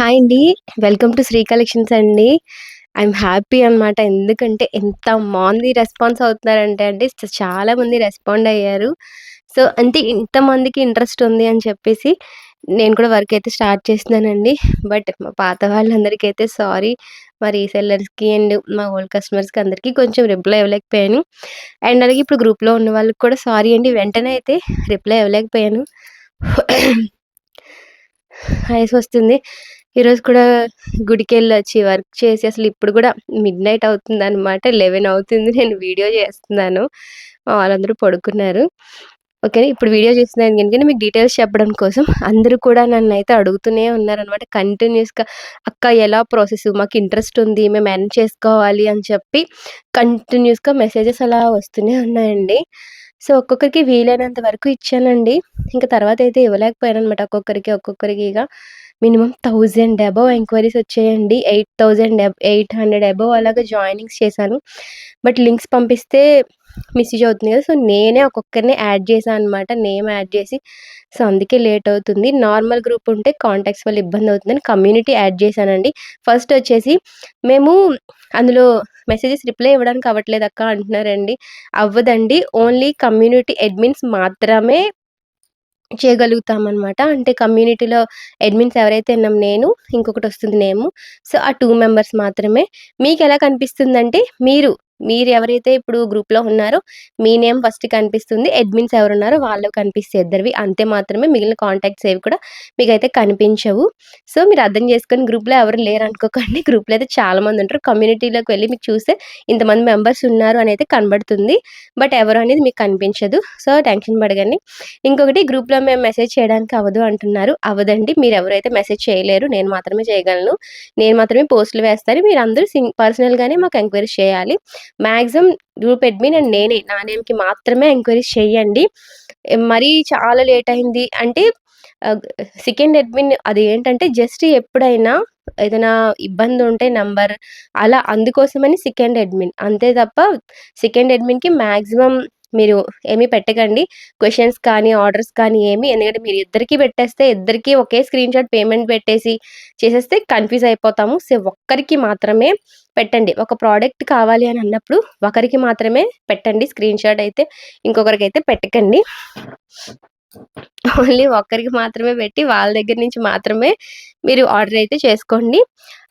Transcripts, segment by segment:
Hi అండి. Welcome to Shri collections అండి. I'm happy అనమాట. ఎందుకంటే ఎంత మంది రెస్పాన్స్ అవుతున్నారంటే అండి చాలామంది చాలా మంది రెస్పాండ్ అయ్యారు. సో, అంటే ఇంతమందికి ఇంట్రెస్ట్ ఉంది అని చెప్పేసి నేను కూడా వర్క్ అయితే స్టార్ట్ చేస్తున్నానండి. బట్ మా పాత వాళ్ళందరికైతే సారీ. మా రీసెల్లర్స్‌కి అండ్ మా ఓల్డ్ కస్టమర్స్‌కి అందరికీ కొంచెం రిప్లై ఇవ్వలేకపోయాను. అండ్ అలాగే ఇప్పుడు గ్రూప్‌లో ఉన్న వాళ్ళకి కూడా సారీ అండి. వెంటనే అయితే రిప్లై ఇవ్వలేకపోయాను. వస్తుంది ఈరోజు కూడా గుడికెళ్ళొచ్చి వర్క్ చేసి అసలు ఇప్పుడు కూడా మిడ్ నైట్ అవుతుంది అనమాట లెవెన్ అవుతుంది. నేను వీడియో చేస్తున్నాను. వాళ్ళందరూ పడుకున్నారు. ఓకే. ఇప్పుడు వీడియో చేస్తున్నాను ఎందుకంటే మీకు డీటెయిల్స్ చెప్పడం కోసం. అందరూ కూడా నన్ను అయితే అడుగుతూనే ఉన్నారనమాట. కంటిన్యూస్గా అక్క ఎలా ప్రాసెస్ మాకు ఇంట్రెస్ట్ ఉంది. మేము మేనేజ్ చేసుకోవాలి అని చెప్పి కంటిన్యూస్గా మెసేజెస్ అలా వస్తూనే ఉన్నాయండి. సో, ఒక్కొక్కరికి వీలైనంత వరకు ఇచ్చానండి. ఇంకా తర్వాత అయితే ఇవ్వలేకపోయాననమాట. ఒక్కొక్కరికి, ఒక్కొక్కరికి ఇక మినిమమ్ 1000 అబోవ్ ఎంక్వైరీస్ వచ్చాయండి. 8000 ఎబ్ 800 అబోవ్ అలాగా జాయినింగ్స్ చేశాను. బట్ లింక్స్ పంపిస్తే మిస్యూజ్ అవుతుంది కదా! సో, నేనే ఒక్కొక్కరిని యాడ్ చేశాను అనమాట. నేమ్ యాడ్ చేసి సో, అందుకే లేట్ అవుతుంది. నార్మల్ గ్రూప్ ఉంటే కాంటాక్ట్స్ వల్ల ఇబ్బంది అవుతుందని కమ్యూనిటీ యాడ్ చేశానండి. ఫస్ట్ వచ్చేసి మేము అందులో మెసేజెస్ రిప్లై ఇవ్వడానికి అవ్వట్లేదు అక్క అంటున్నారండి. అవ్వదండి. ఓన్లీ కమ్యూనిటీ అడ్మిన్స్ మాత్రమే చేయగలుగుతామనమాట. అంటే కమ్యూనిటీలో అడ్మిన్స్ ఎవరైతే ఉన్నాం నేను, ఇంకొకటొస్తుంది నేము. సో, ఆ టూ మెంబర్స్ మాత్రమే. మీకు ఎలా కనిపిస్తుందంటే మీరు, మీరు ఎవరైతే ఇప్పుడు గ్రూప్‌లో ఉన్నారో మీ నేమ్ ఫస్ట్ కనిపిస్తుంది. అడ్మిన్స్ ఎవరున్నారో వాళ్ళు కనిపిస్తే ఇద్దరివి. అంతే మాత్రమే మిగిలిన కాంటాక్ట్స్ ఏవి కూడా మీకు అయితే కనిపించవు. సో, మీరు అర్థం చేసుకొని గ్రూప్‌లో ఎవరు లేరు అనుకోకండి గ్రూప్‌లో అయితే చాలామంది ఉంటారు. కమ్యూనిటీలోకి వెళ్ళి మీకు చూస్తే ఇంతమంది మెంబర్స్ ఉన్నారు అనైతే కనబడుతుంది. బట్ ఎవరు అనేది మీకు కనిపించదు. సో, టెన్షన్ పడకండి. ఇంకొకటి గ్రూప్‌లో మేము మెసేజ్ చేయడానికి అవ్వదు అంటున్నారు. అవ్వదండి. మీరు ఎవరైతే మెసేజ్ చేయలేరు. నేను మాత్రమే చేయగలను. నేను మాత్రమే పోస్టులు వేస్తాను. మీరందరూ సింగ్ పర్సనల్‌గానే మాకు ఎంక్వైరీ చేయాలి. మ్యాక్సిమం గ్రూప్ అడ్మిన్ అండ్ నేనే. నా నేమ్‌కి మాత్రమే ఎంక్వైరీస్ చేయండి. మరీ చాలా లేట్ అయింది అంటే సెకండ్ అడ్మిన్ అది ఏంటంటే జస్ట్ ఎప్పుడైనా ఏదైనా ఇబ్బంది ఉంటే నంబర్ అలా అందుకోసమని సెకండ్ అడ్మిన్. అంతే తప్ప సెకండ్ అడ్మిన్‌కి మ్యాక్సిమం మీరు ఏమి పెట్టకండి. క్వశ్చన్స్ కానీ, ఆర్డర్స్ కానీ ఏమి ఎందుకంటే మీరు ఇద్దరికీ పెట్టేస్తే ఇద్దరికీ ఒకే స్క్రీన్‌షాట్ పేమెంట్ పెట్టేసి చేసేస్తే కన్‌ఫ్యూజ్ అయిపోతాము. సో, ఒక్కరికి మాత్రమే పెట్టండి. ఒక ప్రోడక్ట్ కావాలి అని అన్నప్పుడు ఒకరికి మాత్రమే పెట్టండి స్క్రీన్‌షాట్ అయితే. ఇంకొకరికి అయితే పెట్టకండి. ఓన్లీ ఒక్కరికి మాత్రమే పెట్టి వాళ్ళ దగ్గర నుంచి మాత్రమే మీరు ఆర్డర్ అయితే చేసుకోండి.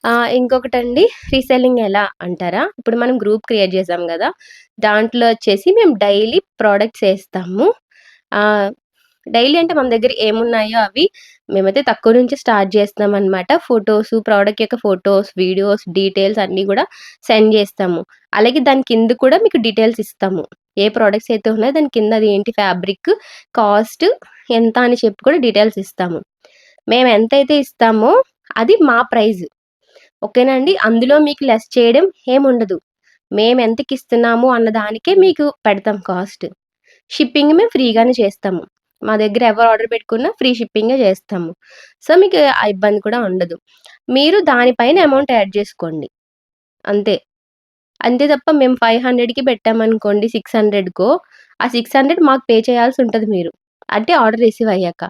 ఇంకొకటి ఇంకొకటండి రీసెల్లింగ్ ఎలా అంటారా? ఇప్పుడు మనం గ్రూప్ క్రియేట్ చేసాం కదా దాంట్లో వచ్చేసి మేము డైలీ ప్రోడక్ట్స్ వేస్తాము డైలీ అంటే మన దగ్గర ఏమున్నాయో అవి మేమైతే తక్కువ నుంచి స్టార్ట్ చేస్తాం అనమాట ఫొటోస్ ప్రోడక్ట్ యొక్క ఫోటోస్, వీడియోస్, డీటెయిల్స్ అన్నీ కూడా సెండ్ చేస్తాము. అలాగే దాని కింద కూడా మీకు డీటెయిల్స్ ఇస్తాము. ఏ ప్రోడక్ట్స్ అయితే ఉన్నాయో దాని కింద అది ఏంటి ఫ్యాబ్రిక్, కాస్ట్ ఎంత అని చెప్పి కూడా డీటెయిల్స్ ఇస్తాము. మేము ఎంతైతే ఇస్తామో అది మా ప్రైజ్. ఓకేనా అండి. అందులో మీకు లెస్ చేయడం ఏముండదు. మేము ఎంతకి ఇస్తున్నాము అన్న దానికే మీకు పెడతాం కాస్ట్. షిప్పింగ్ మేము ఫ్రీగానే చేస్తాము. మా దగ్గర ఎవరు ఆర్డర్ పెట్టుకున్నా ఫ్రీ షిప్పింగే చేస్తాము. సో, మీకు ఆ ఇబ్బంది కూడా ఉండదు. మీరు దానిపైన అమౌంట్ యాడ్ చేసుకోండి. అంతే. అంతే తప్ప మేము 500కి పెట్టామనుకోండి 600కో ఆ 600 మాకు పే చేయాల్సి ఉంటుంది మీరు. అంటే ఆర్డర్ రిసీవ్ అయ్యాక.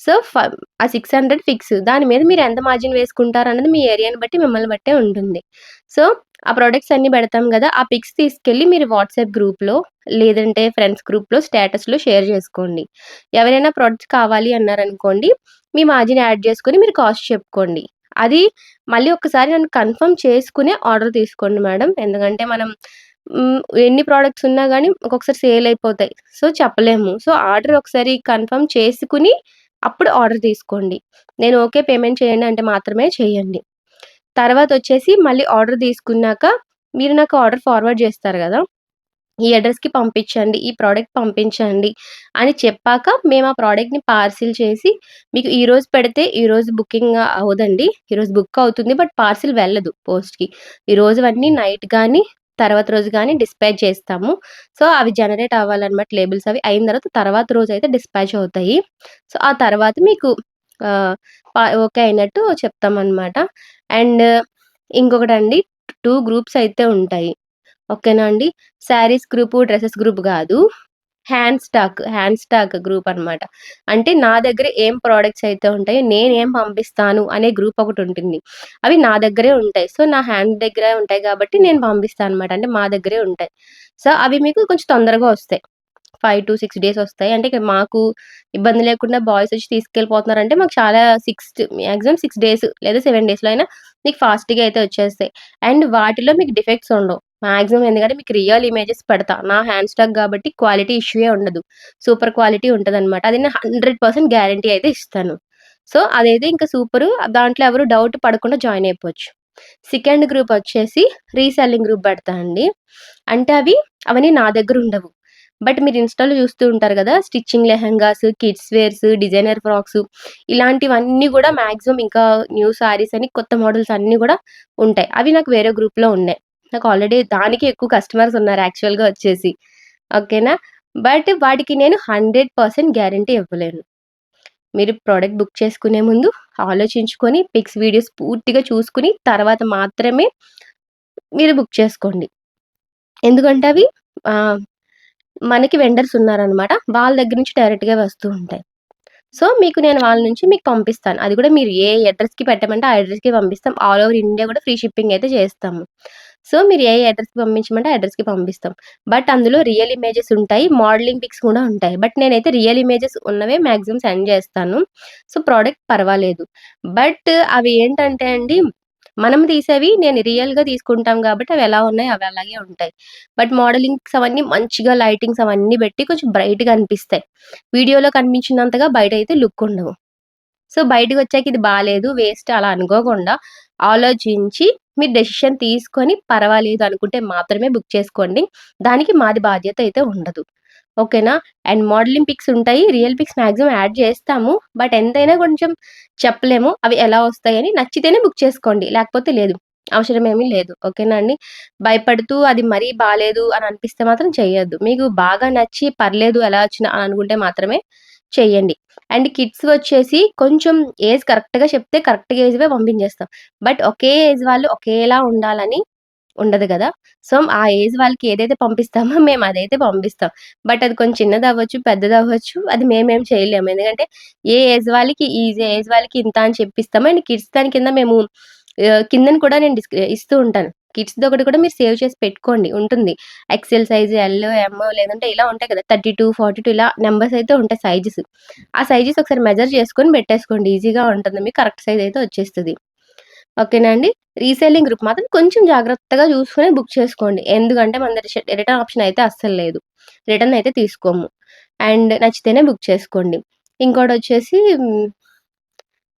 సో, ఫ ఆ 600 ఫిక్స్. దాని మీద మీరు ఎంత మార్జిన్ వేసుకుంటారు అన్నది మీ ఏరియాని బట్టి మిమ్మల్ని బట్టే ఉంటుంది. సో, ఆ ప్రోడక్ట్స్ అన్నీ పెడతాం కదా ఆ పిక్స్ తీసుకెళ్ళి మీరు వాట్సాప్ గ్రూప్‌లో లేదంటే ఫ్రెండ్స్ గ్రూప్‌లో స్టేటస్‌లో షేర్ చేసుకోండి. ఎవరైనా ప్రోడక్ట్స్ కావాలి అన్నారనుకోండి మీ మార్జిన్ యాడ్ చేసుకొని మీరు కాస్ట్ చెప్పుకోండి. అది మళ్ళీ ఒకసారి నన్ను కన్ఫర్మ్ చేసుకునే ఆర్డర్ తీసుకోండి మేడం. ఎందుకంటే మనం ఎన్ని ప్రోడక్ట్స్ ఉన్నా కానీ ఒక్కొక్కసారి సేల్ అయిపోతాయి. సో, చెప్పలేము. సో, ఆర్డర్ ఒకసారి కన్ఫర్మ్ చేసుకుని అప్పుడు ఆర్డర్ తీసుకోండి. నేను ఓకే పేమెంట్ చేయండి అంటే మాత్రమే చేయండి. తర్వాత వచ్చేసి మళ్ళీ ఆర్డర్ తీసుకున్నాక మీరు నాకు ఆర్డర్ ఫార్వర్డ్ చేస్తారు కదా ఈ అడ్రస్కి పంపించండి. ఈ ప్రోడక్ట్ పంపించండి అని చెప్పాక మేము ఆ ప్రోడక్ట్ని పార్సిల్ చేసి మీకు ఈరోజు పెడితే ఈరోజు బుకింగ్ అవ్వదండి. ఈరోజు బుక్ అవుతుంది. బట్ పార్సిల్ వెళ్ళదు పోస్ట్‌కి. ఈ రోజువన్నీ నైట్ కానీ తర్వాత రోజు కానీ డిస్పాచ్ చేస్తాము. సో, అవి జనరేట్ అవ్వాలన్నమాట లేబుల్స్ అవి. అయిన తర్వాత, తర్వాత రోజు అయితే డిస్పాచ్ అవుతాయి. సో, ఆ తర్వాత మీకు ఓకే అయినట్టు చెప్తామనమాట. అండ్ ఇంకొకటి అండి టూ గ్రూప్స్ అయితే ఉంటాయి. ఓకేనా అండి. శారీస్ గ్రూపు, డ్రెస్సెస్ గ్రూప్ కాదు hand stock, hand stock group అనమాట. అంటే నా దగ్గర ఏం ప్రొడక్ట్స్ అయితే ఉంటాయో, నేనేం పంపిస్తాను అనే గ్రూప్ ఒకటి ఉంటుంది అవి నా దగ్గరే ఉంటాయి. సో, నా హ్యాండ్ దగ్గరే ఉంటాయి కాబట్టి నేను పంపిస్తాను అనమాట. అంటే మా దగ్గరే ఉంటాయి. సో, అవి మీకు కొంచెం తొందరగా వస్తాయి. 5-6 డేస్ వస్తాయి. అంటే మాకు ఇబ్బంది లేకుండా బాయ్స్ వచ్చి తీసుకెళ్ళిపోతున్నారంటే మాకు చాలా 6 మాక్సిమం సిక్స్ డేస్ లేదా సెవెన్ డేస్‌లో అయినా మీకు ఫాస్ట్‌గా అయితే వచ్చేస్తాయి. అండ్ వాటిలో మీకు డిఫెక్ట్స్ ఉండవు. మ్యాక్సిమం ఎందుకంటే మీకు రియల్ ఇమేజెస్ పెడతా. నా హ్యాండ్ స్టాక్ కాబట్టి క్వాలిటీ ఇష్యూయే ఉండదు. సూపర్ క్వాలిటీ ఉంటదనమాట. అది నేను 100% గ్యారంటీ అయితే ఇస్తాను. సో, అదైతే ఇంకా సూపరు. దాంట్లో ఎవరు డౌట్ పడకుండా జాయిన్ అయిపోవచ్చు. సెకండ్ గ్రూప్ వచ్చేసి రీసెల్లింగ్ గ్రూప్ పెడతా అండి. అంటే అవి అవన్నీ నా దగ్గర ఉండవు. బట్ మీరు ఇన్‌స్టాలో చూస్తూ ఉంటారు కదా stitching lehengas, kids wears, designer frocks ఇలాంటివన్నీ కూడా మ్యాక్సిమం ఇంకా న్యూ సారీస్ అని కొత్త మోడల్స్ అన్నీ కూడా ఉంటాయి. అవి నాకు వేరే గ్రూప్‌లో ఉన్నాయి. నాకు ఆల్రెడీ దానికి ఎక్కువ కస్టమర్స్ ఉన్నారు యాక్చువల్‌గా వచ్చేసి. ఓకేనా? బట్ వాటికి నేను 100% గ్యారంటీ ఇవ్వలేను. మీరు ప్రోడక్ట్ బుక్ చేసుకునే ముందు ఆలోచించుకొని పిక్స్, వీడియోస్ పూర్తిగా చూసుకుని తర్వాత మాత్రమే మీరు బుక్ చేసుకోండి. ఎందుకంటే అవి మనకి వెండర్స్ ఉన్నారనమాట. వాళ్ళ దగ్గర నుంచి డైరెక్ట్‌గా వస్తూ ఉంటాయి. సో, మీకు నేను వాళ్ళ నుంచి మీకు పంపిస్తాను. అది కూడా మీరు ఏ అడ్రస్కి పెట్టమంటే ఆ అడ్రస్కి పంపిస్తాం. ఆల్ ఓవర్ ఇండియా కూడా ఫ్రీ షిప్పింగ్ అయితే చేస్తాము. సో, మీరు ఏ అడ్రస్కి పంపించమంటే ఆ పంపిస్తాం. బట్ అందులో రియల్ ఇమేజెస్ ఉంటాయి. మోడలింగ్ పిక్స్ కూడా ఉంటాయి. బట్ నేనైతే రియల్ ఇమేజెస్ ఉన్నవే మ్యాక్సిమం సెండ్ చేస్తాను. సో, ప్రోడక్ట్ పర్వాలేదు. బట్ అవి ఏంటంటే అండి, మనం తీసేవి నేను రియల్‌గా తీసుకుంటాం కాబట్టి అవి ఎలా ఉన్నాయో అవి అలాగే ఉంటాయి. బట్ మోడలింగ్స్ అవన్నీ మంచిగా లైటింగ్స్ అవన్నీ పెట్టి కొంచెం బ్రైట్‌గా అనిపిస్తాయి. వీడియోలో కనిపించినంతగా బయట అయితే లుక్ ఉండవు. సో, బయటకొచ్చాక ఇది బాగాలేదు వేస్ట్ అలా అనుకోకుండా ఆలోచించి మీరు డెసిషన్ తీసుకొని పర్వాలేదు అనుకుంటే మాత్రమే బుక్ చేసుకోండి. దానికి మాది బాధ్యత అయితే ఉండదు. ఓకేనా? అండ్ మోడలింగ్ పిక్స్ ఉంటాయి. రియల్ పిక్స్ మాక్సిమం యాడ్ చేస్తాము. బట్ ఎంతైనా కొంచెం చెప్పలేము. అవి ఎలా వస్తాయని నచ్చితేనే బుక్ చేసుకోండి. లేకపోతే లేదు. అవసరమేమీ లేదు. ఓకేనా అండి? భయపడుతూ అది మరీ బాగాలేదు అని అనిపిస్తే మాత్రం చేయొద్దు మీకు బాగా నచ్చి పర్లేదు ఎలా వచ్చినా అని అనుకుంటే మాత్రమే చేయండి అండ్ కిడ్స్ వచ్చేసి కొంచెం ఏజ్ కరెక్ట్‌గా చెప్తే కరెక్ట్‌గా ఏజ్‌వే పంపించేస్తాం. బట్ ఒకే ఏజ్ వాళ్ళు ఒకేలా ఉండాలని ఉండదు కదా సో, ఆ ఏజ్ వాళ్ళకి ఏదైతే పంపిస్తామో మేము అదైతే పంపిస్తాం. బట్ అది కొంచెం చిన్నది అవ్వచ్చు పెద్దది అవ్వచ్చు అది మేమేం చేయలేము. ఎందుకంటే ఏ ఏజ్ వాళ్ళకి ఈ ఏజ్ వాళ్ళకి ఇంత అని చెప్పిస్తాము. అండ్ కిడ్స్ దాని కింద మేము కిందని కూడా నేను ఇస్తూ ఉంటాను. కిడ్స్‌దొకటి కూడా మీరు సేవ్ చేసి పెట్టుకోండి ఉంటుంది. ఎక్సెల్ సైజ్, ఎల్, ఎమ్ లేదంటే ఇలా ఉంటాయి కదా! 32, 42 ఇలా నెంబర్స్ అయితే ఉంటాయి సైజెస్. ఆ సైజెస్ ఒకసారి మెజర్ చేసుకొని పెట్టేసుకోండి. ఈజీగా ఉంటుంది. మీకు కరెక్ట్ సైజ్ అయితే వచ్చేస్తుంది ఓకేనా అండి? రీసెల్లింగ్ గ్రూప్ మాత్రం కొంచెం జాగ్రత్తగా చూసుకొని బుక్ చేసుకోండి. ఎందుకంటే మన రిటర్న్ ఆప్షన్ అయితే అస్సలు లేదు. రిటర్న్ అయితే తీసుకోము. అండ్ నచ్చితేనే బుక్ చేసుకోండి. ఇంకోటి వచ్చేసి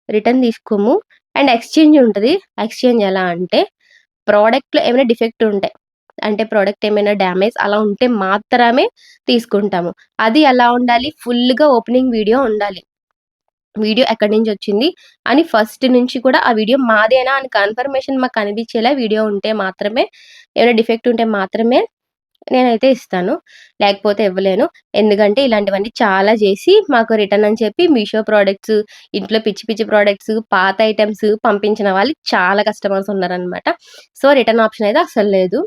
రిటర్న్ తీసుకోము. అండ్ ఎక్స్‌చేంజ్ ఉంటుంది ఎక్స్‌చేంజ్ ఎలా అంటే ప్రోడక్ట్లో ఏమైనా డిఫెక్ట్ ఉంటాయి. అంటే ప్రోడక్ట్ ఏమైనా డ్యామేజ్ అలా ఉంటే మాత్రమే తీసుకుంటాము. అది ఎలా ఉండాలి? ఫుల్‌గా ఓపెనింగ్ వీడియో ఉండాలి. వీడియో ఎక్కడి నుంచి వచ్చింది అని ఫస్ట్ నుంచి కూడా ఆ వీడియో మాదేనా అని కన్ఫర్మేషన్ మాకు కనిపించేలా వీడియో ఉంటే మాత్రమే ఏమైనా డిఫెక్ట్ ఉంటే మాత్రమే నేనైతే ఇస్తాను. లేకపోతే ఇవ్వలేను. ఎందుకంటే ఇలాంటివన్నీ చాలా చేసి మాకు రిటర్న్ అని చెప్పి మీషో ప్రోడక్ట్స్ ఇంట్లో పిచ్చి పిచ్చి ప్రోడక్ట్స్ పాత ఐటమ్స్ పంపించిన వాళ్ళు చాలా కస్టమర్స్ ఉన్నారనమాట. సో, రిటర్న్ ఆప్షన్ అయితే అసలు లేదు.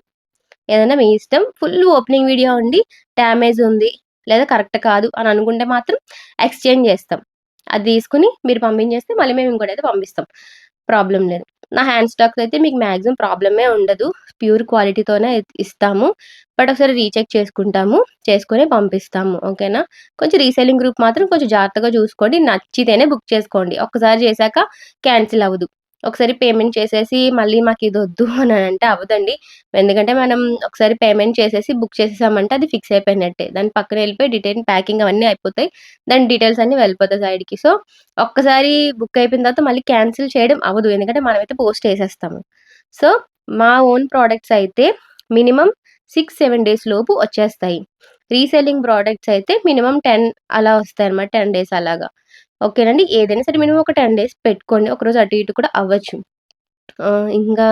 ఏదైనా మీ ఇష్టం. ఫుల్ ఓపెనింగ్ వీడియో ఉండి డ్యామేజ్ ఉంది లేదా కరెక్ట్ కాదు అని అనుకుంటే మాత్రం ఎక్స్‌చేంజ్ చేస్తాం. అది తీసుకొని మీరు పంపించేస్తే మళ్ళీ మేము ఇంకోటైతే పంపిస్తాం. ప్రాబ్లం లేదు. నా హ్యాండ్ స్టాక్స్ అయితే మీకు మాక్సిమం ప్రాబ్లమే ఉండదు. ప్యూర్ క్వాలిటీతోనే ఇస్తాము. బట్ ఒకసారి రీచెక్ చేసుకుంటాము. చేసుకొని పంపిస్తాము. ఓకేనా? కొంచెం రీసెల్లింగ్ గ్రూప్ మాత్రం కొంచెం జాగ్రత్తగా చూసుకోండి. నచ్చితేనే బుక్ చేసుకోండి. ఒక్కసారి చేశాక క్యాన్సిల్ అవ్వదు. ఒకసారి పేమెంట్ చేసేసి మళ్ళీ మాకు ఇది వద్దు అని అంటే అవ్వదండి. ఎందుకంటే మనం ఒకసారి పేమెంట్ చేసేసి బుక్ చేసేసామంటే అది ఫిక్స్ అయిపోయినట్టే. దాని పక్కన వెళ్ళిపోయి డీటెయిల్ ప్యాకింగ్ అవన్నీ అయిపోతాయి. దాని డీటెయిల్స్ అన్నీ వెళ్ళిపోతాయి సైడ్‌కి. సో, ఒక్కసారి బుక్ అయిపోయిన తర్వాత మళ్ళీ క్యాన్సిల్ చేయడం అవ్వదు. ఎందుకంటే మనమైతే పోస్ట్ చేసేస్తాము సో, మా ఓన్ ప్రోడక్ట్స్ అయితే మినిమమ్ 6, 7 డేస్ లోపు వచ్చేస్తాయి. రీసెల్లింగ్ ప్రోడక్ట్స్ అయితే మినిమమ్ 10 అలా వస్తాయి అనమాట టెన్ డేస్ అలాగా. ఓకేనండి. ఏదైనా సరే మినిమం ఒక 10 డేస్ పెట్టుకోండి. ఒకరోజు అటు ఇటు కూడా అవ్వచ్చు. ఇంకా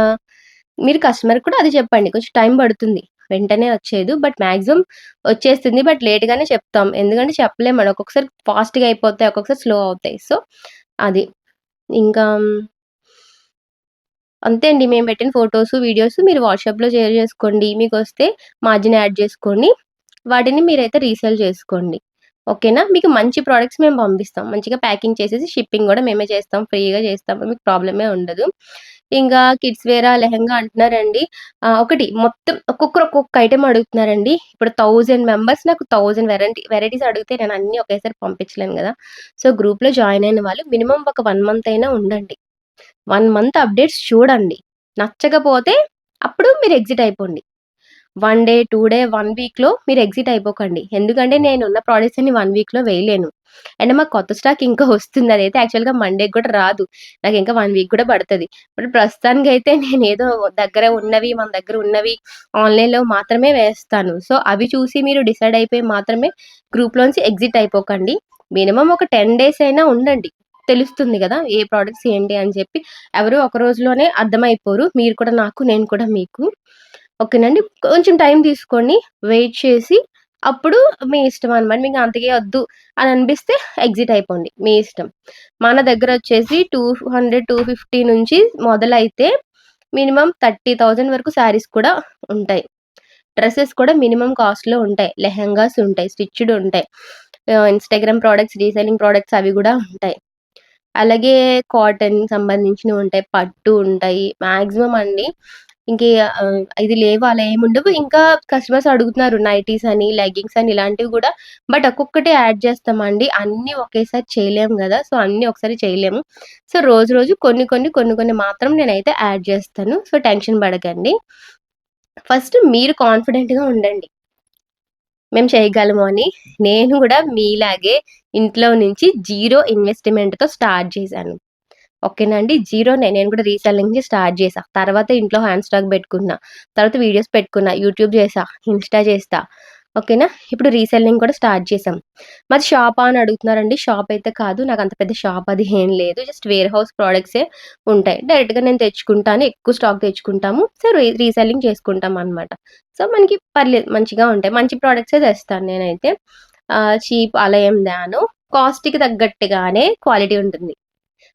మీరు కస్టమర్‌కి కూడా అది చెప్పండి. కొంచెం టైం పడుతుంది. వెంటనే వచ్చేది బట్ మ్యాక్సిమం వచ్చేస్తుంది. బట్ లేట్‌గానే చెప్తాం. ఎందుకంటే చెప్పలేమండి. ఒక్కొక్కసారి ఫాస్ట్‌గా అయిపోతాయి. ఒక్కొక్కసారి స్లో అవుతాయి. సో, అది. ఇంకా అంతే అండి. మేము పెట్టిన ఫోటోస్, వీడియోస్ మీరు వాట్సాప్‌లో షేర్ చేసుకోండి. మీకొస్తే మార్జిన్ యాడ్ చేసుకోండి. వాటిని మీరైతే రీసేల్ చేసుకోండి. ఓకేనా? మీకు మంచి ప్రోడక్ట్స్ మేము పంపిస్తాం. మంచిగా ప్యాకింగ్ చేసేసి షిప్పింగ్ కూడా మేమే చేస్తాం. ఫ్రీగా చేస్తాం. మీకు ప్రాబ్లమే ఉండదు. ఇంకా కిడ్స్ వేరా, లెహెంగా అంటున్నారండి. ఒకటి మొత్తం ఒక్కొక్కరు ఒక్కొక్క ఐటెం అడుగుతున్నారండి. ఇప్పుడు థౌజండ్ మెంబర్స్ నాకు థౌజండ్ వెరైటీ వెరైటీస్ అడిగితే నేను అన్నీ ఒకేసారి పంపించలేను కదా సో, గ్రూప్‌లో జాయిన్ అయిన వాళ్ళు మినిమం ఒక వన్ మంత్ అయినా ఉండండి. వన్ మంత్ అప్డేట్స్ చూడండి. నచ్చకపోతే అప్పుడు మీరు ఎగ్జిట్ అయిపోండి. 1 డే, 2 డే, 1 వీక్‌లో మీరు ఎగ్జిట్ అయిపోకండి. ఎందుకంటే నేనున్న ప్రొడక్ట్స్ అన్ని 1 వీక్‌లో వేయలేను. అండ్ మాకు కొత్త స్టాక్ ఇంకా వస్తుంది. అదైతే యాక్చువల్‌గా మండేకి గూడా రాదు. నాకింకా 1 వీక్ కూడా పడతది. బట్ ప్రస్తుతానికైతే నేనేదో దగ్గర ఉన్నవి, మన దగ్గర ఉన్నవి ఆన్‌లైన్‌లో మాత్రమే వేస్తాను. సో, అవి చూసి మీరు డిసైడ్ అయిపోయి మాత్రమే గ్రూప్‌లోంచి ఎగ్జిట్ అయిపోకండి. మినిమమ్ ఒక 10 డేస్ అయినా ఉండండి. తెలుస్తుంది గదా! ఏ ప్రొడక్ట్స్ ఏంటి అని చెప్పి. ఎవరు ఒక రోజులోనే అర్థమైపోరు. మీరు కూడా నాకు, నేను కూడా మీకు. ఓకేనండి. కొంచెం టైం తీసుకోండి. వెయిట్ చేసి అప్పుడు మీ ఇష్టం అనమాట. మీకు అంతకే వద్దు అని అనిపిస్తే ఎగ్జిట్ అయిపోండి. మీ ఇష్టం. మన దగ్గర వచ్చేసి టూ హండ్రెడ్ టూ ఫిఫ్టీ నుంచి మొదలైతే మినిమం థర్టీ థౌజండ్ వరకు శారీస్ కూడా ఉంటాయి. డ్రెస్సెస్ కూడా మినిమం కాస్ట్‌లో ఉంటాయి. లెహెంగాస్ ఉంటాయి. స్టిచ్డ్ ఉంటాయి. ఇన్‌స్టాగ్రామ్ ప్రొడక్ట్స్, రీసెల్లింగ్ ప్రొడక్ట్స్ అవి కూడా ఉంటాయి. అలాగే కాటన్ సంబంధించినవి ఉంటాయి. పట్టు ఉంటాయి. మాక్సిమం అండి ఇంకే ఇది లేవు అలా ఏముండవు. ఇంకా కస్టమర్స్ అడుగుతున్నారు నైటీస్ అని, లెగ్గింగ్స్ అని ఇలాంటివి కూడా బట్ ఒక్కొక్కటి యాడ్ చేస్తామండి. అన్నీ ఒకేసారి చేయలేము కదా సో, అన్నీ ఒకసారి చేయలేము. సో, రోజు రోజు కొన్ని కొన్ని, కొన్ని కొన్ని మాత్రం నేనైతే యాడ్ చేస్తాను. సో, టెన్షన్ పడకండి. ఫస్ట్ మీరు కాన్ఫిడెంట్‌గా ఉండండి. మేము చేయగలము అని. నేను కూడా మీలాగే ఇంట్లో నుంచి జీరో ఇన్వెస్ట్‌మెంట్‌తో స్టార్ట్ చేశాను. ఓకేనండి. జీరోనే నేను కూడా రీసెల్లింగ్ స్టార్ట్ చేసా తర్వాత ఇంట్లో హ్యాండ్ స్టాక్ పెట్టుకున్నా. తర్వాత వీడియోస్ పెట్టుకున్నా. యూట్యూబ్ చేసా ఇన్‌స్టా చేస్తా. ఓకేనా? ఇప్పుడు రీసెల్లింగ్ కూడా స్టార్ట్ చేసాం మరి షాపా అని అడుగుతున్నారండి. షాప్ అయితే కాదు. నాకు అంత పెద్ద షాప్ అది ఏం లేదు. జస్ట్ వేర్ హౌస్ ప్రోడక్ట్సే ఉంటాయి. డైరెక్ట్‌గా నేను తెచ్చుకుంటాను. ఎక్కువ స్టాక్ తెచ్చుకుంటాము. సో, రీసెల్లింగ్ చేసుకుంటాం అనమాట. సో, మనకి పర్లేదు మంచిగా ఉంటాయి. మంచి ప్రోడక్ట్సే తెస్తాను నేనైతే. చీప్ అలా ఏం తేను. కాస్ట్‌కి తగ్గట్టుగానే క్వాలిటీ ఉంటుంది.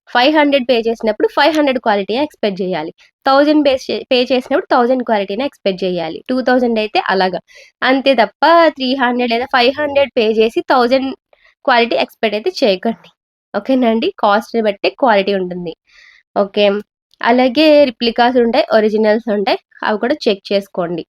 500 పే చేసినప్పుడు ఫైవ్ హండ్రెడ్ క్వాలిటీ ఎక్స్‌పెక్ట్ చేయాలి థౌజండ్ పే పే చేసినప్పుడు థౌజండ్ క్వాలిటీని ఎక్స్‌పెక్ట్ చేయాలి టూ థౌజండ్ అయితే అలాగా. అంతే తప్ప 300 లేదా 500 పే చేసి థౌజండ్ క్వాలిటీ ఎక్స్‌పెక్ట్ అయితే చేయకండి. ఓకేనండి. కాస్ట్‌ని బట్టి క్వాలిటీ ఉంటుంది. ఓకే. అలాగే రిప్లికాస్ ఉంటాయి. ఒరిజినల్స్ ఉంటాయి. అవి కూడా చెక్ చేసుకోండి.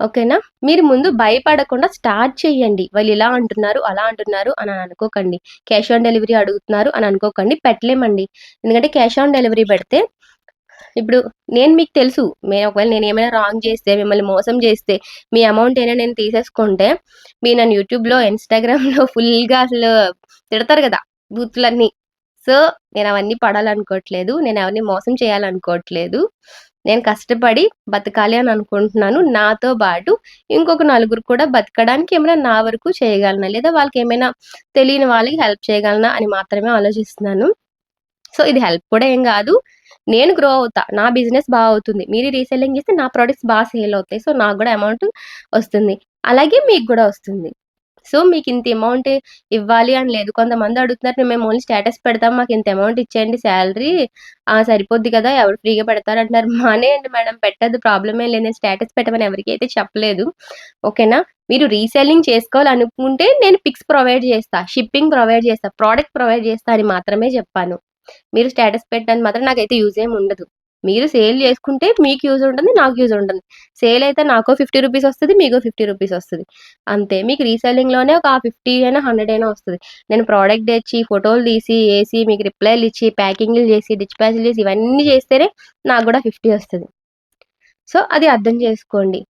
ఓకేనా? మీరు ముందు భయపడకుండా స్టార్ట్ చేయండి. వాళ్ళు ఇలా అంటున్నారు, అలా అంటున్నారు అని అనుకోకండి. క్యాష్ ఆన్ డెలివరీ అడుగుతున్నారు అని అనుకోకండి. పెట్టలేమండి. ఎందుకంటే క్యాష్ ఆన్ డెలివరీ పెడితే ఇప్పుడు నేను మీకు తెలుసు. మే ఒకవేళ నేను ఏమైనా రాంగ్ చేస్తే, మిమ్మల్ని మోసం చేస్తే, మీ అమౌంట్ అయినా నేను తీసేసుకుంటే, మీరు నన్ను యూట్యూబ్‌లో, ఇన్‌స్టాగ్రామ్‌లో ఫుల్‌గా అసలు తిడతారు కదా బూతులన్నీ. సో, నేను అవన్నీ పడాలనుకోవట్లేదు. నేను ఎవరిని మోసం చేయాలనుకోవట్లేదు. నేను కష్టపడి బతకాలి అని అనుకుంటున్నాను. నాతో పాటు ఇంకొక నలుగురు కూడా బతకడానికి ఏమైనా నా వరకు చేయగలనా? లేదా వాళ్ళకి ఏమైనా తెలియని వాళ్ళకి హెల్ప్ చేయగలనా అని మాత్రమే ఆలోచిస్తున్నాను. సో, ఇది హెల్ప్ కూడా ఏం కాదు నేను గ్రో అవుతా. నా బిజినెస్ బాగా అవుతుంది. మీరు రీసెల్లింగ్ చేస్తే నా ప్రోడక్ట్స్ బాగా సేల్ అవుతాయి. సో, నాకు కూడా అమౌంట్ వస్తుంది. అలాగే మీకు కూడా వస్తుంది. సో, మీకు ఇంత అమౌంట్ ఇవ్వాలి అని లేదు. కొంతమంది అడుగుతున్నారు మేము ఓన్లీ స్టేటస్ పెడతాం. మాకు ఇంత అమౌంట్ ఇచ్చేయండి సాలరీ. సరిపోద్ది కదా! ఎవరు ఫ్రీగా పెడతారు అంటున్నారు. మానేయండి మేడం పెట్టద్దు ప్రాబ్లమ్ ఏం లేదు. నేను స్టేటస్ పెట్టమని ఎవరికైతే అయితే చెప్పలేదు. ఓకేనా? మీరు రీసెల్లింగ్ చేసుకోవాలనుకుంటే నేను పిక్స్ ప్రొవైడ్ చేస్తా. షిప్పింగ్ ప్రొవైడ్ చేస్తా. ప్రోడక్ట్ ప్రొవైడ్ చేస్తా అని మాత్రమే చెప్పాను. మీరు స్టేటస్ పెట్టడానికి మాత్రం నాకైతే యూజ్ ఏమి ఉండదు. మీరు సేల్ చేసుకుంటే మీకు యూజ్ ఉంటుంది. నాకు యూజ్ ఉంటుంది. సేల్ అయితే నాకో 50 రూపీస్ వస్తుంది మీకు ఫిఫ్టీ రూపీస్ వస్తుంది అంతే. మీకు రీసెల్లింగ్‌లోనే ఒక 50 అయినా, 100 అయినా వస్తుంది నేను ప్రోడక్ట్ తెచ్చి, ఫోటోలు తీసి, వేసి మీకు రిప్లైలు ఇచ్చి, ప్యాకింగ్‌లు చేసి, డిస్పాచ్‌లు చేసి ఇవన్నీ చేస్తేనే నాకు కూడా ఫిఫ్టీ వస్తది. సో, అది అర్థం చేసుకోండి.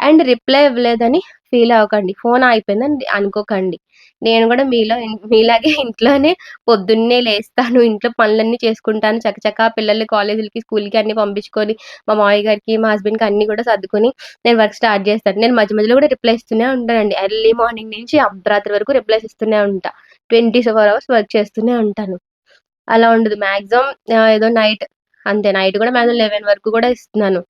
అండ్ రిప్లై ఇవ్వలేదని ఫీల్ అవ్వకండి. ఫోన్ అయిపోయిందని అనుకోకండి. నేను కూడా మీలో మీలాగే ఇంట్లోనే పొద్దున్నే లేస్తాను. ఇంట్లో పనులన్నీ చేసుకుంటాను. చకచకా పిల్లల్ని కాలేజీలకి, స్కూల్‌కి అన్ని పంపించుకొని, మా మావయ్య గారికి, మా హస్బెండ్‌కి అన్ని కూడా సర్దుకొని నేను వర్క్ స్టార్ట్ చేస్తాను. నేను మధ్య మధ్యలో కూడా రిప్లై ఇస్తూనే ఉంటానండి. ఎర్లీ మార్నింగ్ నుంచి అర్ధరాత్రి వరకు రిప్లైస్ ఇస్తూనే ఉంటా. 24 అవర్స్ వర్క్ చేస్తూనే ఉంటాను. అలా ఉండదు. మాక్సిమం ఏదో నైట్ అంతే. నైట్ కూడా మ్యాక్సిమం లెవెన్ వరకు కూడా ఇస్తున్నాను.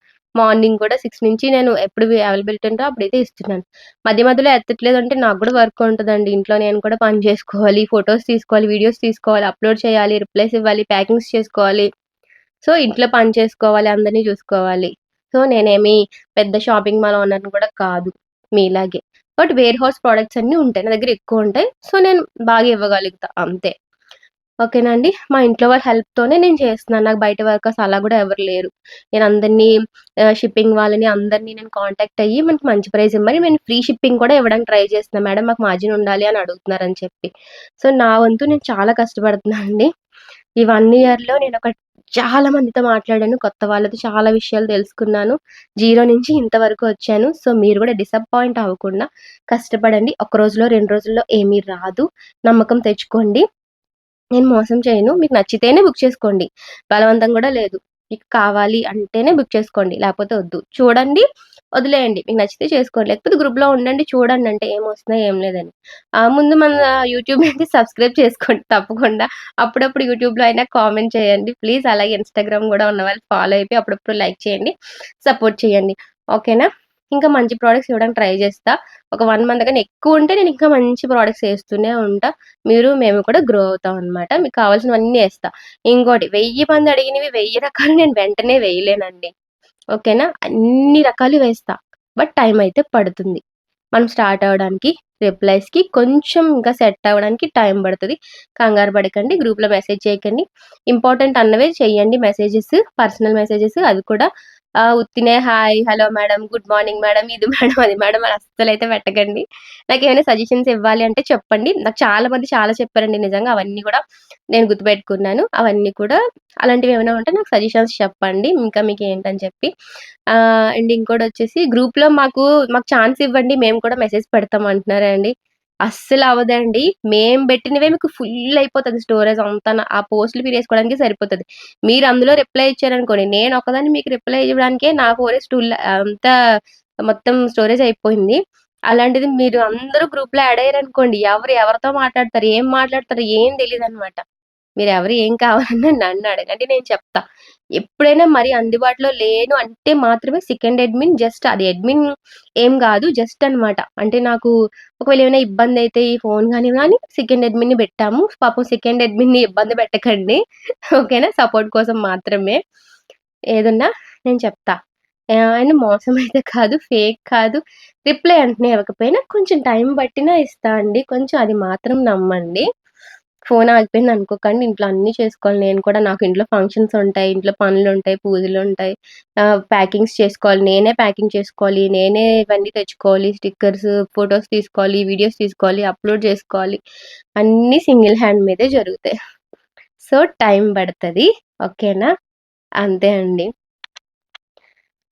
మార్నింగ్ కూడా సిక్స్ నుంచి నేను ఎప్పుడు అవైలబిలిటీ ఉంటే అప్పుడైతే ఇస్తున్నాను. మధ్య మధ్యలో ఎత్తట్లేదు అంటే నాకు కూడా వర్క్ ఉంటుందండి ఇంట్లో నేను కూడా పని చేసుకోవాలి. ఫోటోస్ తీసుకోవాలి, వీడియోస్ తీసుకోవాలి, అప్‌లోడ్ చేయాలి, రిప్లైస్ ఇవ్వాలి, ప్యాకింగ్స్ చేసుకోవాలి. సో, ఇంట్లో పని చేసుకోవాలి, అందరిని చూసుకోవాలి. సో, నేనేమి పెద్ద షాపింగ్ మాల్ ఓనర్‌ని కూడా కాదు మీలాగే. బట్ వేర్ హౌస్ ప్రోడక్ట్స్ అన్నీ ఉంటాయి నా దగ్గర ఎక్కువ ఉంటాయి సో నేను బాగా ఇవ్వగలుగుతా అంతే ఓకేనా అండి? మా ఇంట్లో వాళ్ళ హెల్ప్తోనే నేను చేస్తున్నాను. నాకు బయట వర్కర్స్ అలా కూడా ఎవరు లేరు. నేను అందరినీ షిప్పింగ్ వాళ్ళని అందరినీ నేను కాంటాక్ట్ అయ్యి మనకి మంచి ప్రైస్ ఇవ్వమని నేను ఫ్రీ షిప్పింగ్ కూడా ఇవ్వడానికి ట్రై చేస్తున్నాను మేడం మాకు మార్జిన్ ఉండాలి అని అడుగుతున్నారని చెప్పి. సో నా వంతు నేను చాలా కష్టపడుతున్నాను అండి. ఈ వన్ ఇయర్లో నేను ఒక చాలా మందితో మాట్లాడాను. కొత్త వాళ్ళతో చాలా విషయాలు తెలుసుకున్నాను. జీరో నుంచి ఇంతవరకు వచ్చాను. సో మీరు కూడా డిసప్పాయింట్ అవ్వకుండా కష్టపడండి. ఒక రోజులో రెండు రోజుల్లో ఏమీ రాదు. నమ్మకం తెచ్చుకోండి. నేను మోసం చేయను మీకు నచ్చితేనే బుక్ చేసుకోండి. బలవంతం కూడా లేదు. మీకు కావాలి అంటేనే బుక్ చేసుకోండి లేకపోతే వద్దు. చూడండి వదిలేయండి. మీకు నచ్చితే చేసుకోండి. లేకపోతే గ్రూప్లో ఉండండి చూడండి అంటే ఏం వస్తున్నాయి ఏం లేదని. ఆ ముందు మన యూట్యూబ్ అయితే సబ్స్క్రైబ్ చేసుకోండి తప్పకుండా. అప్పుడప్పుడు యూట్యూబ్లో అయినా కామెంట్ చేయండి. ప్లీజ్ అలాగే ఇన్స్టాగ్రామ్ కూడా ఉన్న వాళ్ళు ఫాలో అయిపోయి అప్పుడప్పుడు లైక్ చేయండి సపోర్ట్ చేయండి. ఓకేనా ఇంకా మంచి ప్రోడక్ట్స్ ఇవ్వడానికి ట్రై చేస్తా. ఒక వన్ మంత్ కానీ ఎక్కువ ఉంటే నేను ఇంకా మంచి ప్రోడక్ట్స్ వేస్తూనే ఉంటా. మీరు మేము కూడా గ్రో అవుతాం అనమాట మీకు కావాల్సినవన్నీ వేస్తా. ఇంకోటి వెయ్యి మంది అడిగినవి వెయ్యి రకాలు నేను వెంటనే వేయలేనండి. ఓకేనా? అన్ని రకాలు వేస్తా. బట్ టైం అయితే పడుతుంది. మనం స్టార్ట్ అవ్వడానికి రిప్లైస్కి కొంచెం ఇంకా సెట్ అవ్వడానికి టైం పడుతుంది. కంగారు పడకండి గ్రూప్లో మెసేజ్ చేయకండి. ఇంపార్టెంట్ అన్నవే చేయండి. మెసేజెస్ పర్సనల్ మెసేజెస్ అది కూడా ఆ! ఉత్తినే hi, hello madam, good morning madam, ఇది మేడం, అది మేడం అని అయితే పెట్టకండి. నాకు ఏమైనా సజెషన్స్ ఇవ్వాలి అంటే చెప్పండి. నాకు చాలా మంది చాలా చెప్పారండి నిజంగా అవన్నీ కూడా నేను గుర్తుపెట్టుకున్నాను. అవన్నీ కూడా అలాంటివి ఏమైనా ఉంటే నాకు సజెషన్స్ చెప్పండి. ఇంకా మీకు ఏంటని చెప్పి. అండ్ ఇంకోటి వచ్చేసి గ్రూప్‌లో మాకు మాకు ఛాన్స్ ఇవ్వండి మేము కూడా మెసేజ్ పెడతాం అంటున్నారండి. అస్సలు అవ్వదండి. మేము పెట్టినవే మీకు ఫుల్ అయిపోతుంది స్టోరేజ్ అంతా ఆ పోస్టులు మీరు వేసుకోవడానికి సరిపోతుంది మీరు అందులో రిప్లై ఇచ్చారనుకోండి, నేను ఒకదాన్ని మీకు రిప్లై ఇవ్వడానికే నా ఫోనే స్టూల్ అంతా మొత్తం స్టోరేజ్ అయిపోయింది. అలాంటిది మీరు అందరూ గ్రూప్‌లో యాడ్ అయ్యారనుకోండి, ఎవరు ఎవరితో మాట్లాడతారు, ఏం మాట్లాడతారు ఏం తెలియదు అనమాట మీరు ఎవరు ఏం కావాలన్నా నన్ను అడగండి నేను చెప్తా. ఎప్పుడైనా మరి అందుబాటులో లేను అంటే మాత్రమే సెకండ్ అడ్మిన్ జస్ట్ అది అడ్మిన్ ఏం కాదు జస్ట్ అనమాట. అంటే నాకు ఒకవేళ ఏమైనా ఇబ్బంది అయితే ఈ ఫోన్ కానీ కానీ సెకండ్ అడ్మిన్‌ని పెట్టాము. పాపం సెకండ్ అడ్మిన్‌ని ఇబ్బంది పెట్టకండి. ఓకేనా? సపోర్ట్ కోసం మాత్రమే. ఏదన్నా నేను చెప్తా. ఆయన మోసం అయితే కాదు, ఫేక్ కాదు. రిప్లై వెంటనే ఇవ్వకపోయినా కొంచెం టైం పట్టినా ఇస్తా అండి. కొంచెం అది మాత్రం నమ్మండి. ఫోన్ ఆగిపోయింది అనుకోకండి. ఇంట్లో అన్నీ చేసుకోవాలి నేను కూడా. నాకు ఇంట్లో ఫంక్షన్స్ ఉంటాయి. ఇంట్లో పనులు ఉంటాయి పూజలు ఉంటాయి ప్యాకింగ్స్ చేసుకోవాలి. నేనే ప్యాకింగ్ చేసుకోవాలి. నేనే ఇవన్నీ తెచ్చుకోవాలి. స్టిక్కర్స్, ఫోటోస్ తీసుకోవాలి, వీడియోస్ తీసుకోవాలి, అప్‌లోడ్ చేసుకోవాలి. అన్నీ సింగిల్ హ్యాండ్ మీదే జరుగుతాయి. సో, టైం పడుతుంది ఓకేనా? అంతే అండి.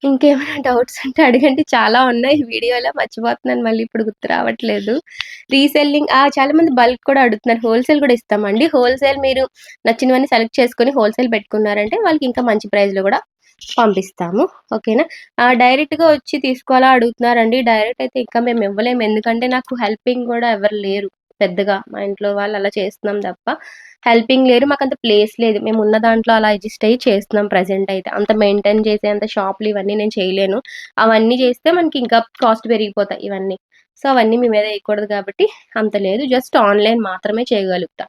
ఇంకేమైనా డౌట్స్ అంటే అడగండి. చాలా ఉన్నాయి వీడియోలో మర్చిపోతున్నాను మళ్ళీ ఇప్పుడు గుర్తు రావట్లేదు. రీసెల్లింగ్ ఆ! చాలా మంది బల్క్ కూడా అడుగుతున్నారు. హోల్‌సేల్ కూడా ఇస్తామండి. హోల్‌సేల్ మీరు నచ్చినవన్నీ సెలెక్ట్ చేసుకొని హోల్‌సేల్ పెట్టుకున్నారంటే వాళ్ళకి ఇంకా మంచి ప్రైస్‌లో కూడా పంపిస్తాము. ఓకేనా? డైరెక్ట్‌గా వచ్చి తీసుకోవాలా అడుగుతున్నారండి. డైరెక్ట్ అయితే ఇంకా మేము ఇవ్వలేము. ఎందుకంటే నాకు హెల్పింగ్ కూడా ఎవరు లేరు పెద్దగా. మా ఇంట్లో వాళ్ళు అలా చేస్తున్నాం తప్ప హెల్పింగ్ లేరు. మాకు అంత ప్లేస్ లేదు. మేము ఉన్న దాంట్లో అలా అడ్జస్ట్ అయ్యి చేస్తున్నాం ప్రజెంట్ అయితే. అంత మెయింటైన్ చేసే అంత షాపులు ఇవన్నీ నేను చేయలేను. అవన్నీ చేస్తే మనకి ఇంకా కాస్ట్ పెరిగిపోతాయి ఇవన్నీ. సో, అవన్నీ మీ మీద వేయకూడదు కాబట్టి అంత లేదు. జస్ట్ ఆన్‌లైన్ మాత్రమే చేయగలుగుతా.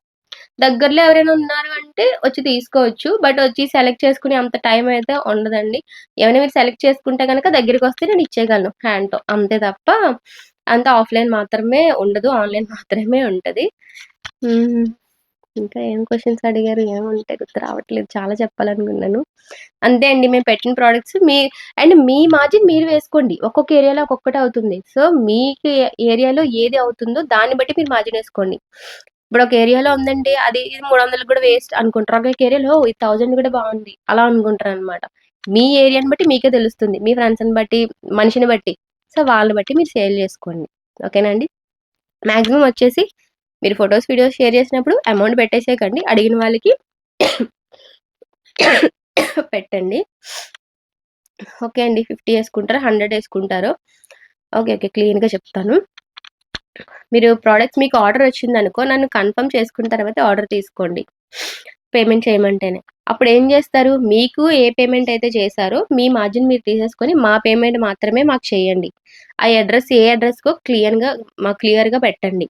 దగ్గరలో ఎవరైనా ఉన్నారు అంటే వచ్చి తీసుకోవచ్చు. బట్ వచ్చి సెలెక్ట్ చేసుకునే అంత టైం అయితే ఉండదండి. ఏమైనా మీరు సెలెక్ట్ చేసుకుంటే గనక దగ్గరికొస్తే నేను ఇచ్చేయగలను హ్యాండ్‌తో. అంతే తప్ప అంతా ఆఫ్‌లైన్ మాత్రమే ఉండదు. ఆన్‌లైన్ మాత్రమే ఉంటది. ఇంకా ఏం క్వశ్చన్స్ అడిగారు? ఏముంటే గుర్తు రావట్లేదు. చాలా చెప్పాలనుకున్నాను. అంతే అండి. మేము పెట్టిన ప్రోడక్ట్స్ మీ అండ్ మీ మార్జిన్ మీరు వేసుకోండి. ఒక్కొక్క ఏరియాలో ఒక్కొక్కటి అవుతుంది. సో, మీకు ఏరియాలో ఏది అవుతుందో దాన్ని బట్టి మీరు మార్జిన్ వేసుకోండి ఇప్పుడు ఒక ఏరియాలో ఉందండి. అది ఇది 300కి కూడా వేస్ట్ అనుకుంటారు. ఒక ఏరియాలో ఇది థౌజండ్ కూడా బాగుంది అలా అనుకుంటారు అనమాట మీ ఏరియాని బట్టి మీకే తెలుస్తుంది. మీ ఫ్రెండ్స్‌ని బట్టి, మనిషిని బట్టి. సో, వాళ్ళని బట్టి మీరు సేల్ చేసుకోండి. ఓకేనా అండి? మాక్సిమం వచ్చేసి మీరు ఫోటోస్, వీడియోస్ షేర్ చేసినప్పుడు అమౌంట్ పెట్టేసేయకండి. అడిగిన వాళ్ళకి పెట్టండి. ఓకే అండి. ఫిఫ్టీ వేసుకుంటారా హండ్రెడ్ వేసుకుంటారు ఓకే. ఓకే. క్లీన్‌గా చెప్తాను. మీరు ప్రోడక్ట్స్ మీకు ఆర్డర్ వచ్చిందనుకో నన్ను కన్ఫర్మ్ చేసుకున్న తర్వాత ఆర్డర్ తీసుకోండి. పేమెంట్ చేయమంటేనే. అప్పుడు ఏం చేస్తారు? మీకు ఏ పేమెంట్ అయితే చేశారో మీ మార్జిన్ మీరు తీసేసుకొని మా పేమెంట్ మాత్రమే మాకు చేయండి. ఆ అడ్రస్ ఏ అడ్రస్కో క్లియర్‌గా మాకు క్లియర్‌గా పెట్టండి.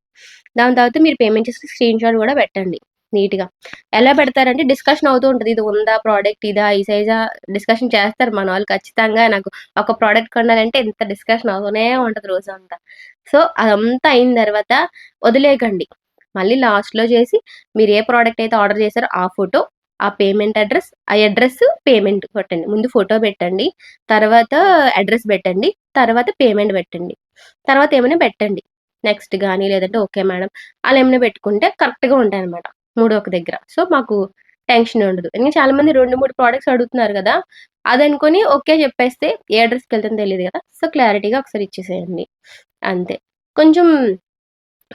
దాని తర్వాత మీరు పేమెంట్ చేసిన స్క్రీన్‌షాట్ కూడా పెట్టండి నీట్‌గా. ఎలా పెడతారంటే డిస్కషన్ అవుతూ ఉంటుంది ఇది ఉందా ప్రోడక్ట్ ఇదా? ఈ సైజా? డిస్కషన్ చేస్తారు మన వాళ్ళు ఖచ్చితంగా. నాకు ఒక ప్రోడక్ట్ కొనాలంటే ఇంత డిస్కషన్ అవుతూనే ఉంటుంది రోజు అంతా సో అదంతా అయిన తర్వాత వదిలేకండి మళ్ళీ లాస్ట్లో చేసి మీరు ఏ ప్రోడక్ట్ అయితే ఆర్డర్ చేశారో ఆ ఫోటో ఆ పేమెంట్ అడ్రస్ ఆ అడ్రస్ పేమెంట్ కొట్టండి. ముందు ఫోటో పెట్టండి తర్వాత అడ్రస్ పెట్టండి తర్వాత పేమెంట్ పెట్టండి. తర్వాత ఏమైనా పెట్టండి. నెక్స్ట్ కానీ లేదంటే ఓకే మేడం. అలా ఏమైనా పెట్టుకుంటే కరెక్ట్గా ఉంటాయి అనమాట మూడు ఒక దగ్గర. సో మాకు టెన్షన్ ఉండదు. ఎందుకంటే చాలా మంది రెండు మూడు ప్రోడక్ట్స్ అడుగుతున్నారు కదా అది అనుకొని ఓకే చెప్పేస్తే ఏ అడ్రస్కి వెళ్తుందో తెలియదు కదా. సో క్లారిటీగా ఒకసారి ఇచ్చేసేయండి. అంతే. కొంచెం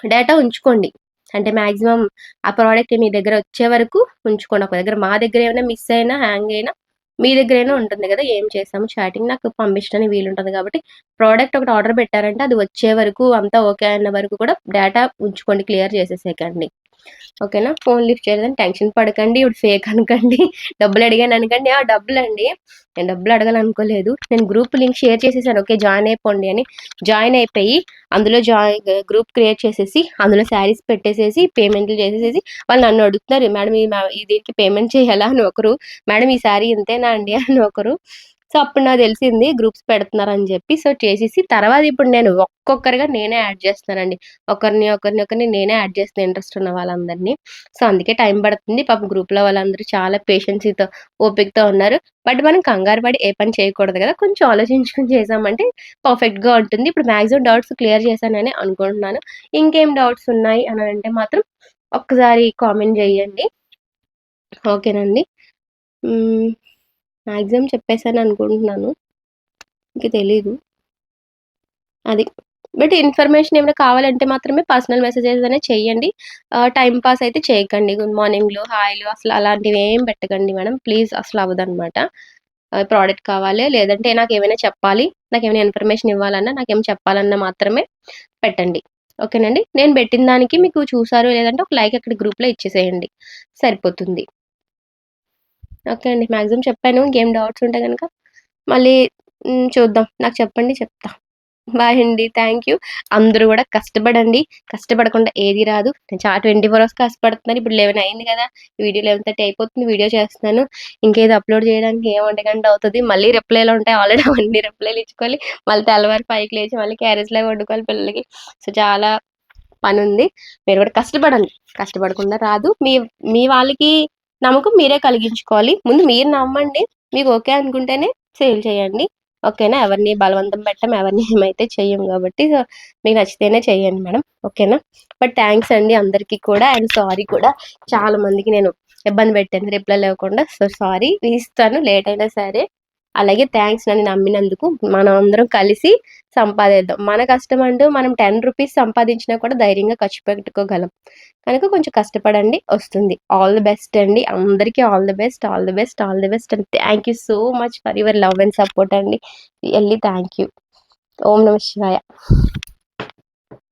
డేటా ఉంచుకోండి. అంటే మాక్సిమం ఆ ప్రోడక్ట్ మీ దగ్గర వచ్చే వరకు ఉంచుకోండి. ఒక దగ్గర మా దగ్గర ఏమైనా మిస్ అయినా హ్యాంగ్ అయినా మీ దగ్గరైనా ఉంటుంది కదా ఏం చేసాము చాటింగ్ నాకు పంపించడానికి వీలుంటుంది కాబట్టి ప్రోడక్ట్ ఒకటి ఆర్డర్ పెట్టారంటే అది వచ్చే వరకు అంతా ఓకే అన్న వరకు కూడా డేటా ఉంచుకోండి క్లియర్ చేసేసేకండి. ఓకేనా? ఫోన్ లిఫ్ట్ చేయలేదని టెన్షన్ పడకండి ఇప్పుడు ఫేక్ అనకండి డబ్బులు అడిగాను అనకండి. ఆ డబ్బులు అండి నేను డబ్బులు అడగాలనుకోలేదు నేను గ్రూప్ లింక్ షేర్ చేసేసాను. ఓకే జాయిన్ అయిపోండి అని. జాయిన్ అయిపోయి అందులో జాయిన్ గ్రూప్ క్రియేట్ చేసేసి అందులో శారీస్ పెట్టేసేసి పేమెంట్లు చేసేసేసి వాళ్ళు నన్ను అడుగుతున్నారు. మేడం ఈ ఈ దీనికి పేమెంట్ చేయాలా? అని ఒకరు. మేడం ఈ శారీ ఇంతేనా అండి? అని ఒకరు. సో అప్పుడు నాకు తెలిసింది గ్రూప్స్ పెడుతున్నారని చెప్పి. సో చేసేసి తర్వాత ఇప్పుడు నేను ఒక్కొక్కరిగా నేనే యాడ్ చేస్తున్నానండి. ఒకరిని ఒకరిని ఒకరిని నేనే యాడ్ చేస్తున్నా ఇంట్రెస్ట్ ఉన్న వాళ్ళందరినీ. సో అందుకే టైం పడుతుంది. పాపం గ్రూప్లో వాళ్ళందరూ చాలా పేషెన్సీతో ఓపికతో ఉన్నారు. బట్ మనం కంగారు పడి ఏ పని చేయకూడదు కదా! కొంచెం ఆలోచించుకొని చేసామంటే పర్ఫెక్ట్గా ఉంటుంది. ఇప్పుడు మ్యాక్సిమం డౌట్స్ క్లియర్ చేశానని అనుకుంటున్నాను. ఇంకేం డౌట్స్ ఉన్నాయి అని అంటే మాత్రం ఒక్కసారి కామెంట్ చేయండి. ఓకేనండి. మ్యాక్సిమం చెప్పేసాను అనుకుంటున్నాను. ఇంక తెలీదు. అది బట్ ఇన్ఫర్మేషన్ ఏమైనా కావాలంటే మాత్రమే పర్సనల్ మెసేజెస్ అనేది చేయండి టైం పాస్ అయితే చేయకండి. గుడ్ మార్నింగ్లు హాయ్లు అసలు అలాంటివి ఏం పెట్టకండి మేడం. ప్లీజ్ అసలు అవ్వదన్నమాట. ప్రోడక్ట్ కావాలి లేదంటే నాకు ఏమైనా చెప్పాలి నాకు ఏమైనా ఇన్ఫర్మేషన్ ఇవ్వాలన్నా నాకు ఏమైనా చెప్పాలన్నా మాత్రమే పెట్టండి. ఓకేనండి? నేను పెట్టిన దానికి మీకు చూసారు లేదంటే ఒక లైక్ అక్కడ గ్రూప్లో ఇచ్చేసేయండి. సరిపోతుంది. ఓకే అండి. మ్యాక్సిమం చెప్పాను. ఇంకేం డౌట్స్ ఉంటే కనుక మళ్ళీ చూద్దాం. నాకు చెప్పండి చెప్తా. బాయ్ అండి. Thank you. అందరూ కూడా కష్టపడండి. కష్టపడకుండా ఏది రాదు. నేను చాలా ట్వంటీ ఫోర్ అవర్స్ కష్టపడుతున్నాను. ఇప్పుడు లెవెన్ అయింది కదా. వీడియో లెవెన్ థర్టీ అయిపోతుంది. వీడియో చేస్తున్నాను. ఇంకేది అప్లోడ్ చేయడానికి ఏం గంట అవుతుంది. మళ్ళీ రిప్లైలు ఉంటాయి. ఆల్రెడీ అవన్నీ రిప్లైలు ఇచ్చుకోవాలి మళ్ళీ తెల్లవారి పైకి లేచి మళ్ళీ క్యారేజ్లో వండుకోవాలి పిల్లలకి. సో చాలా పని ఉంది మీరు కూడా కష్టపడండి. కష్టపడకుండా రాదు. మీ మీ వాళ్ళకి నమ్మకం మీరే కలిగించుకోవాలి. ముందు మీరు నమ్మండి. మీకు ఓకే అనుకుంటేనే సేల్ చేయండి. ఓకేనా? ఎవరిని బలవంతం పెట్టం ఎవరిని ఏమైతే చెయ్యం కాబట్టి సో మీకు నచ్చితేనే చేయండి మేడం. ఓకేనా? బట్ థ్యాంక్స్ అండి అందరికీ కూడా. అండ్ సారీ కూడా. చాలా మందికి నేను ఇబ్బంది పెట్టాను. రిప్లై లేకుండా. సో సారీ ఇస్తాను. లేట్ అయినా సరే. అలాగే థ్యాంక్స్ నన్ను నమ్మినందుకు మనం అందరం కలిసి సంపాదిద్దాం. మన కష్టం అంటూ మనం టెన్ రూపీస్ సంపాదించినా కూడా ధైర్యంగా ఖర్చు పెట్టుకోగలం. కనుక కొంచెం కష్టపడండి వస్తుంది. ఆల్ ది బెస్ట్ అండి. అందరికీ all the best all the best all the best and. Thank you so much for your love and support అండి. రియల్లీ థ్యాంక్ యూ ఓం నమ శివాయ.